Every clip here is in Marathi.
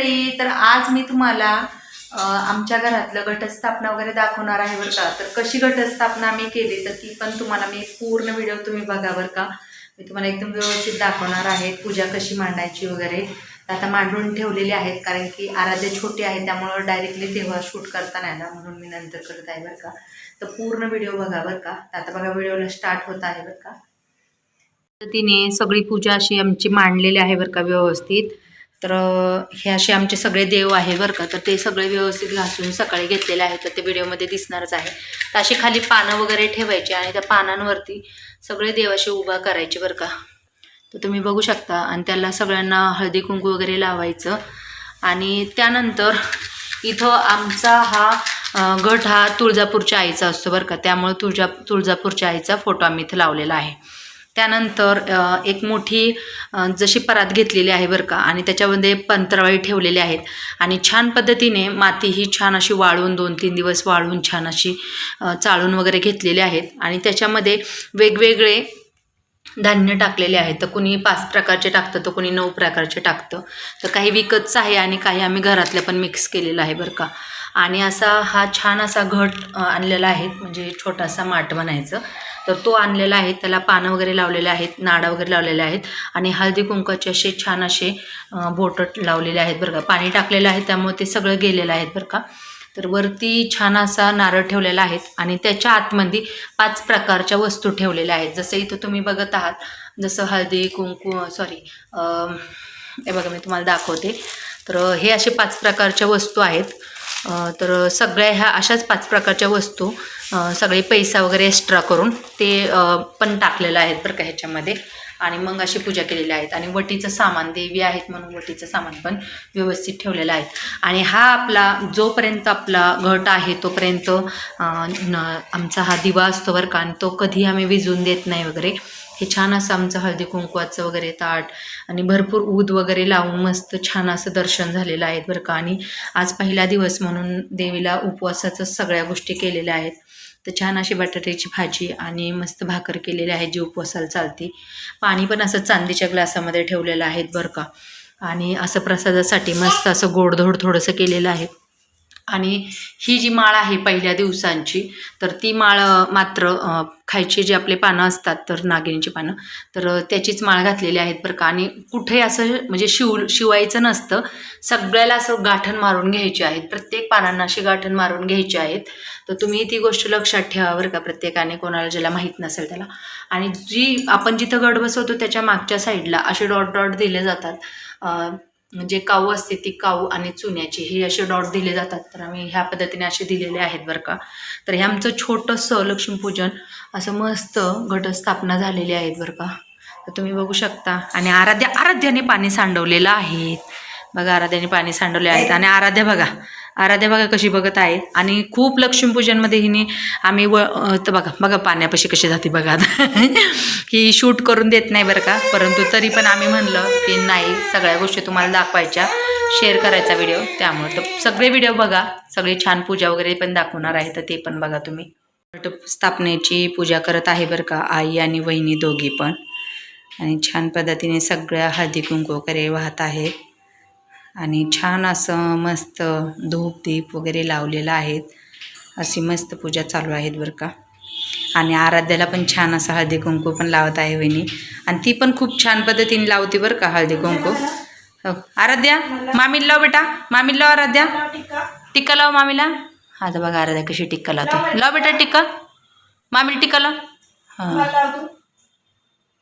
मंडळी तर आज मी तुम्हाला आमच्या घरातलं घटस्थापना वगैरे दाखवणार आहे बरं का. तर कशी घटस्थापना आम्ही केली तर ती पण तुम्हाला मी पूर्ण व्हिडिओ तुम्ही बघा बरं का. मी तुम्हाला एकदम व्यवस्थित दाखवणार आहे पूजा कशी मांडायची वगैरे. तर आता मांडून ठेवलेली आहेत कारण की आराध्य छोटी आहे त्यामुळं डायरेक्टली तेव्हा शूट करता नाही ना म्हणून मी नंतर करत आहे बरं का. तर पूर्ण व्हिडिओ बघा बरं का. आता बघा व्हिडिओला स्टार्ट होत आहे बरं का. तिने सगळी पूजा अशी आमची मांडलेली आहे बरं का व्यवस्थित. तर हे असे आमचे सगळे देव आहे बरं का. तर ते सगळे व्यवस्थित घासून सकाळी घेतलेले आहेत. तर ते व्हिडिओमध्ये दिसणारच आहे. तर अशी खाली पानं वगैरे ठेवायची आणि त्या पानांवरती सगळे देवाशी उभा करायचे बरं का. तर तुम्ही बघू शकता. आणि त्याला सगळ्यांना हळदी कुंकू वगैरे लावायचं. आणि त्यानंतर इथं आमचा हा गट हा तुळजापूरच्या आईचा असतो बरं का. त्यामुळे तुळजा तुळजापूरच्या आईचा फोटो आम्ही इथं लावलेला आहे. त्यानंतर एक मोठी जशी परात घेतलेली आहे बरं का आणि त्याच्यामध्ये पंतरवाळी ठेवलेले आहेत. आणि छान पद्धतीने माती ही छान अशी वाळून दोन तीन दिवस वाळून छान अशी चाळून वगैरे घेतलेली आहेत. आणि त्याच्यामध्ये वेगवेगळे धान्य टाकलेले आहेत. तर कुणी पाच प्रकारचे टाकतं तर कुणी नऊ प्रकारचे टाकतं. तर काही विकतचं आहे आणि काही आम्ही घरातलं पण मिक्स केलेलं आहे बरं का. आणि असा हा छान असा घट आणलेला आहे. म्हणजे छोटासा माठ बनायचं तर तो आणलेला आहे. त्याला पानं वगैरे लावलेले आहेत नाडा वगैरे लावलेले आहेत आणि हळदी कुंकाचे असे छान असे बोटं लावलेले आहेत बरं का. पाणी टाकलेलं आहे त्यामुळे ते सगळं गेलेलं आहेत बरं का. तर वरती छान असा नारळ ठेवलेला आहे आणि त्याच्या आतमध्ये पाच प्रकारच्या वस्तू ठेवलेल्या आहेत. जसं इथं तुम्ही बघत आहात जसं हळदी कुंकू सॉरी हे बघा मी तुम्हाला दाखवते. तर हे असे पाच प्रकारच्या वस्तू आहेत. तर सगळ्या ह्या अशाच पाच प्रकारच्या वस्तू सगळे पैसा वगैरे एक्स्ट्रा करून ते पण टाकलेलं आहेत बरं का ह्याच्यामध्ये. आणि मग अशी पूजा केलेली आहेत. आणि वटीचं सामान देवी आहेत म्हणून वटीचं सामान पण व्यवस्थित ठेवलेलं आहे. आणि हा आपला जोपर्यंत आपला घट आहे तोपर्यंत न- आमचा हा दिवा असतो बरं का आणि तो कधी आम्ही विजून देत नाही वगैरे हे छान असं आमचं हळदी कुंकवाचं वगैरे ताट आणि भरपूर ऊद वगैरे लावून मस्त छान असं दर्शन झालेलं आहे बरं का. आणि आज पहिला दिवस म्हणून देवीला उपवासाचं सगळ्या गोष्टी केलेल्या आहेत. तर छान अशी बटाट्याची भाजी आणि मस्त भाकर केलेली आहे जी उपवासाला चालते. पाणी पण असं चांदीच्या ग्लासामध्ये ठेवलेलं आहे बरं का. आणि असं प्रसादासाठी मस्त असं गोडधोड थोडंसं केलेलं आहे. आणि ही जी माळ आहे पहिल्या दिवसांची तर ती माळ मात्र खायचे खायची जी आपले पानं असतात तर नागिणीची पानं तर त्याचीच माळ घातलेली आहेत बरं का. आणि कुठे असं म्हणजे शिव शिवायचं नसतं सगळ्याला असं गाठण मारून घ्यायची आहेत. प्रत्येक पानांना अशी गाठण मारून घ्यायची आहेत. तर तुम्ही ती गोष्ट लक्षात ठेवा बरं का प्रत्येकाने कोणाला ज्याला माहीत नसेल त्याला. आणि जी आपण जिथं गड बसवतो त्याच्या मागच्या साईडला असे डॉट डॉट दिले जातात. जे म्हणजे काऊ असते ती काऊ आणि चुन्याची हे असे डॉट दिले जातात. तर आम्ही ह्या पद्धतीने असे दिलेले आहेत बरं का. तर हे आमचं छोटंसं लक्ष्मीपूजन असं मस्त घटस्थापना झालेली आहेत बरं का. तर तुम्ही बघू शकता. आणि आराध्या आराध्याने पाणी सांडवलेलं आहे. बघा आराध्याने पाणी सांडवले आहेत. आणि आराध्या बघा आराध्या बघा कशी बघत आहेत आणि खूप लक्ष्मीपूजनमध्ये हिने आम्ही व तर बघा बघा पाण्यापाशी कशी जाते बघा. आता ही शूट करून देत नाही बरं का. परंतु तरी पण आम्ही म्हणलं की नाही सगळ्या गोष्टी तुम्हाला दाखवायच्या. शेअर करायचा व्हिडिओ त्यामुळे तर सगळे व्हिडिओ बघा. सगळी छान पूजा वगैरे पण दाखवणार आहे तर ते पण बघा तुम्ही. स्थापनेची पूजा करत आहे बरं का आई आणि वहिनी दोघी पण. आणि छान पद्धतीने सगळ्या हळदी कुंकू वगैरे वाहत आहेत. आणि छान असं मस्त धूप दीप वगैरे लावलेलं आहेत. अशी मस्त पूजा चालू आहेत बरं का. आणि आराध्याला पण छान असं हळदी कुंकू पण लावत आहे वहिनी. आणि ती पण खूप छान पद्धतीने लावते बरं का हळदी कुंकू. हो. आराध्या मामीला लाव बेटा. मामीला लाव आराध्या. टिक्का लाव मामीला. आता बघा आराध्या कशी टिक्का लावते. लाव बेटा टिक्का मामीला टिक्का लाव. हां.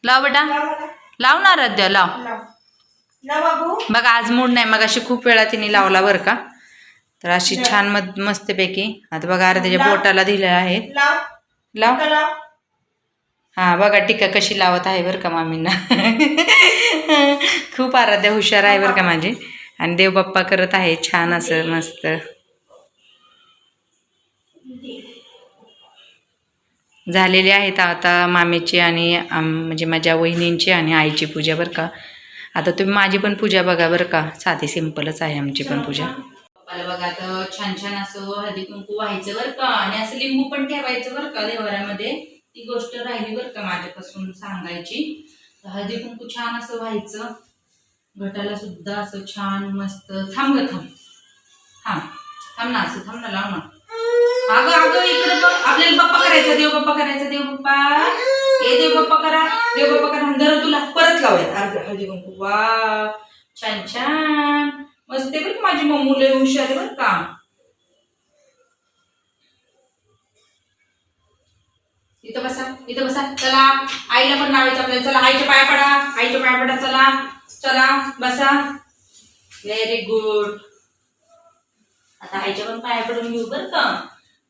लाव बेटा. लाव ना आराध्या लाव. बघा आज मूड नाही मग अशी खूप वेळा तिने लावला बरं का. तर अशी छान मस्तपैकी. आता बघा आराध्याच्या बोटाला दिलेलं आहे. लाव. हा बघा टिक्का कशी लावत आहे बरं का मामींना. खूप आराध्या हुशार आहे बरं का माझी. आणि देव बाप्पा करत आहे छान असं मस्त. झालेली आहेत आता मामीची आणि म्हणजे माझ्या वहिनींची आणि आईची पूजा बरं का. आता तुम्ही माझी पण पूजा बघा बरं का. साधी सिंपलच आहे आमची पण पूजा. बघा आता छान छान असं हळदी कुंकू व्हायचं बरं का. आणि असं लिंबू पण ठेवायचं बरं का देवाऱ्यामध्ये. ती गोष्ट राहिली बरं का माझ्यापासून सांगायची. हळदी कुंकू छान असं व्हायचं. घटाला सुद्धा असं छान मस्त. थांब ग थांब. थांब. थांब ना असं थांब ना लाव ना. अगं अगं इकडे आपल्याला पप्पा करायचा देव पप्पा करायचा देव पप्पा. ए देव पप्पा करा. देव पप्पा तुला परत अर्ध हळदी कुंकू. वा छान छान. मस्त आहे बरं का माझी मम्मू लय हुशार बरं का. इथं बसा इथं बसा. चला. आईला पण लावायचं आपल्याला. चला आईच्या पाया पडा. आईच्या पाया पडा. चला. चला बसा. व्हेरी गुड आता आईच्या पण पाया पडून घेऊ बरं का.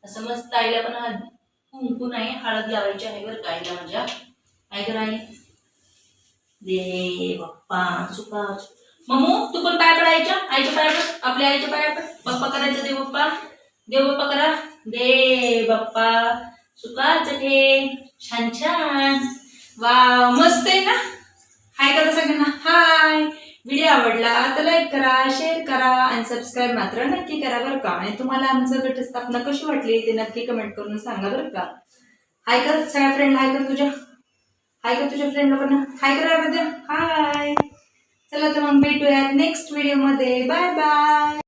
असं मस्त आईला पण हळद कुंकू नाही हळद लावायची आहे बरं का आईला माझ्या. काय कर आई दे बाप्पा सुका मम्मू तू पण पाय पडायच्या आईच्या पाया पड आपल्या आईच्या पाया पड. बाप्पा करायचं देव बाप्पा. देव बाप्पा करा. दे बाप्पा. सुकाच घे छान छान. वा मस्त आहे ना? हाय करा सगळ्यांना? हाय. व्हिडिओ आवडला तर लाईक करा शेअर करा आणि सबस्क्राईब मात्र नक्की करा बरं का? आणि तुम्हाला आमचं घटस्थापना कशी वाटली ते नक्की कमेंट करून सांगा बरं का? हाय कर सगळ्या फ्रेंड हाय कर तुझ्या? हाय कर तुझ्या फ्रेंड लोकांना? हाय करा हाय चला तर मग भेटूयात नेक्स्ट व्हिडिओमध्ये बाय बाय